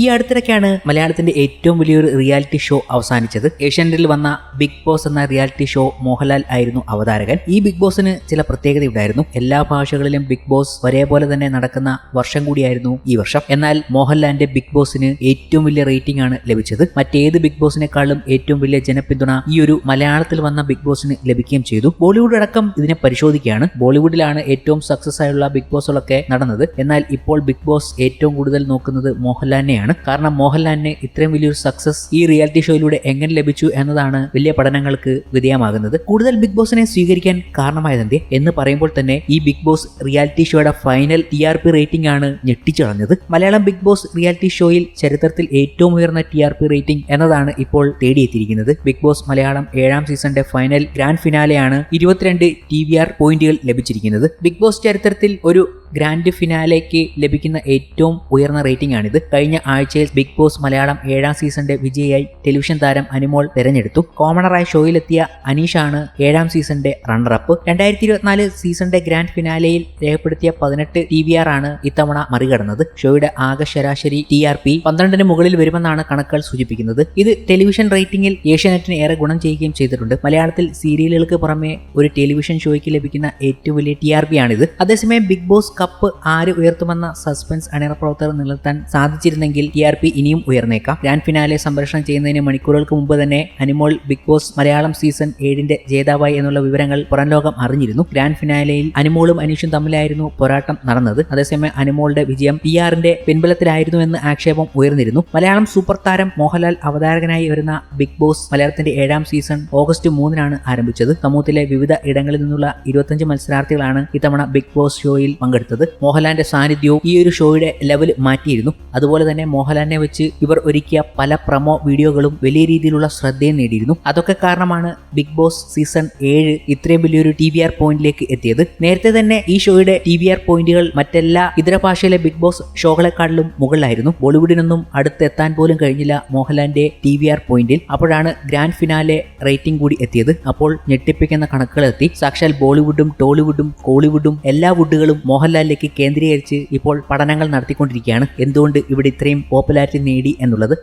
ഈ അടുത്തിടയ്ക്കാണ് മലയാളത്തിന്റെ ഏറ്റവും വലിയൊരു റിയാലിറ്റി ഷോ അവസാനിച്ചത്. ഏഷ്യാനെറ്റിൽ വന്ന ബിഗ് ബോസ് എന്ന റിയാലിറ്റി ഷോ മോഹൻലാൽ ആയിരുന്നു അവതാരകൻ. ഈ ബിഗ് ബോസിന് ചില പ്രത്യേകത ഉണ്ടായിരുന്നു. എല്ലാ ഭാഷകളിലും ബിഗ് ബോസ് ഒരേപോലെ തന്നെ നടക്കുന്ന വർഷം കൂടിയായിരുന്നു ഈ വർഷം. എന്നാൽ മോഹൻലാലിന്റെ ബിഗ് ബോസിന് ഏറ്റവും വലിയ റേറ്റിംഗ് ആണ് ലഭിച്ചത്. മറ്റേത് ബിഗ് ബോസിനെക്കാളും ഏറ്റവും വലിയ ജനപിന്തുണ ഈ ഒരു മലയാളത്തിൽ വന്ന ബിഗ് ബോസിന് ലഭിക്കുകയും ചെയ്തു. ബോളിവുഡ് അടക്കം ഇതിനെ പരിശോധിക്കുകയാണ്. ബോളിവുഡിലാണ് ഏറ്റവും സക്സസ് ആയുള്ള ബിഗ് ബോസുകളൊക്കെ നടന്നത്. എന്നാൽ ഇപ്പോൾ ബിഗ് ബോസ് ഏറ്റവും കൂടുതൽ നോക്കുന്നത് മോഹൻലാലിനെയാണ്. കാരണം മോഹൻലാലിന് ഇത്രയും വലിയൊരു സക്സസ് ഈ റിയാലിറ്റി ഷോയിലൂടെ എങ്ങനെ ലഭിച്ചു എന്നതാണ് വലിയ പഠനങ്ങൾക്ക് വിധേയമാകുന്നത്. കൂടുതൽ ബിഗ് ബോസിനെ സ്വീകരിക്കാൻ കാരണമായതെന്തേ എന്ന് പറയുമ്പോൾ തന്നെ ഈ ബിഗ് ബോസ് റിയാലിറ്റി ഷോയുടെ final T R P rating ആണ് ഞെട്ടിച്ചളഞ്ഞത്. മലയാളം ബിഗ് ബോസ് റിയാലിറ്റി ഷോയിൽ ചരിത്രത്തിൽ ഏറ്റവും ഉയർന്ന ടി ആർ പി റേറ്റിംഗ് എന്നതാണ് ഇപ്പോൾ തേടിയെത്തിയിരിക്കുന്നത്. ബിഗ് ബോസ് മലയാളം ഏഴാം സീസണിന്റെ ഫൈനൽ ഗ്രാൻഡ് ഫിനാലെയാണ് ഇരുപത്തിരണ്ട് ടി വി ആർ പോയിന്റുകൾ ലഭിച്ചിരിക്കുന്നത്. ബിഗ് ബോസ് ചരിത്രത്തിൽ ഒരു ഗ്രാൻഡ് ഫിനാലേക്ക് ലഭിക്കുന്ന ഏറ്റവും ഉയർന്ന റേറ്റിംഗ് ആണിത്. കഴിഞ്ഞ ആഴ്ചയിൽ ബിഗ് ബോസ് മലയാളം ഏഴാം സീസണിന്റെ വിജയിയായി ടെലിവിഷൻ താരം അനിമോൾ തെരഞ്ഞെടുത്തു. കോമണറായി ഷോയിലെത്തിയ അനീഷാണ് ഏഴാം സീസണിന്റെ റണ്ണറപ്പ് രണ്ടായിരത്തി ഇരുപത്തിനാല് സീസണിന്റെ ഗ്രാൻഡ് ഫിനാലയിൽ രേഖപ്പെടുത്തിയ പതിനെട്ട് ടി വി ആർ ആണ് ഇത്തവണ മറികടന്നത്. ഷോയുടെ ആകെ ശരാശരി ടി ആർ പി പന്ത്രണ്ടിന് മുകളിൽ വരുമെന്നാണ് കണക്കുകൾ സൂചിപ്പിക്കുന്നത്. ഇത് ടെലിവിഷൻ റേറ്റിംഗിൽ ഏഷ്യാനെറ്റിന് ഏറെ ഗുണം ചെയ്യുകയും ചെയ്തിട്ടുണ്ട്. മലയാളത്തിൽ സീരിയലുകൾക്ക് പുറമെ ഒരു ടെലിവിഷൻ ഷോയ്ക്ക് ലഭിക്കുന്ന ഏറ്റവും വലിയ ടി ആർ പി ആണിത്. അതേസമയം ബിഗ് ബോസ് കപ്പ് ആര് ഉയർത്തുമെന്ന സസ്പെൻസ് അണിയറ പ്രവർത്തകർ നിലനിർത്താൻ സാധിച്ചിരുന്നെങ്കിൽ ടി ആർ പി ഇനിയും ഉയർന്നേക്കാം. ഗ്രാൻഡ് ഫിനാലെ സംപ്രേഷണം ചെയ്യുന്നതിന് മണിക്കൂറുകൾക്ക് മുമ്പ് തന്നെ Animol big boss Malayalam season ഏഴിന്റെ ജേതാവായി എന്നുള്ള വിവരങ്ങൾ പുറം ലോകം അറിഞ്ഞിരുന്നു. ഗ്രാൻഡ് ഫിനാലയിൽ അനിമോളും അനീഷും തമ്മിലായിരുന്നു പോരാട്ടം നടന്നത്. അതേസമയം അനിമോളുടെ വിജയം പി ആറിന്റെ പിൻബലത്തിലായിരുന്നു എന്ന് ആക്ഷേപം ഉയർന്നിരുന്നു. മലയാളം സൂപ്പർ താരം മോഹൻലാൽ അവതാരകനായി വരുന്ന ബിഗ് ബോസ് മലയാളത്തിന്റെ ഏഴാം സീസൺ ഓഗസ്റ്റ് മൂന്നിനാണ് ആരംഭിച്ചത്. സമൂഹത്തിലെ വിവിധ ഇടങ്ങളിൽ നിന്നുള്ള ഇരുപത്തഞ്ച് മത്സരാർത്ഥികളാണ് ഇത്തവണ ബിഗ് ബോസ് ഷോയിൽ പങ്കെടുത്തത്. മോഹൻലാലിന്റെ സാന്നിധ്യവും ഈ ഒരു ഷോയുടെ ലെവൽ മാറ്റിയിരുന്നു. അതുപോലെ തന്നെ മോഹൻലാലിനെ വെച്ച് ഇവർ ഒരുക്കിയ പല പ്രമോ വീഡിയോകളും വലിയ രീതിയിലുള്ള ശ്രദ്ധയും നേടിയിരുന്നു. അതൊക്കെ കാരണമാണ് ബിഗ് ബോസ് സീസൺ ഏഴ് ഇത്രയും വലിയൊരു ടി വി ആർ പോയിന്റിലേക്ക് എത്തിയത്. നേരത്തെ തന്നെ ഈ ഷോയുടെ ടി വി ആർ പോയിന്റുകൾ മറ്റെല്ലാ ഇതര ഭാഷയിലെ ബിഗ് ബോസ് ഷോകളെക്കാളിലും മുകളിലായിരുന്നു. ബോളിവുഡിനൊന്നും അടുത്തെത്താൻ പോലും കഴിഞ്ഞില്ല മോഹൻലാലിന്റെ ടി വി ആർ പോയിന്റിൽ. അപ്പോഴാണ് ഗ്രാൻഡ് ഫിനാലെ റേറ്റിംഗ് കൂടി എത്തിയത്. അപ്പോൾ ഞെട്ടിപ്പിക്കുന്ന കണക്കുകളെത്തി. സാക്ഷാൽ ബോളിവുഡും ടോളിവുഡും കോളിവുഡും എല്ലാ വുഡുകളും മോഹൻലാലിലേക്ക് കേന്ദ്രീകരിച്ച് ഇപ്പോൾ പഠനങ്ങൾ നടത്തിക്കൊണ്ടിരിക്കുകയാണ്. എന്തുകൊണ്ട് ഇവിടെ ഇത്രയും പോപ്പുലാരിറ്റി നേടി എന്നുള്ളത്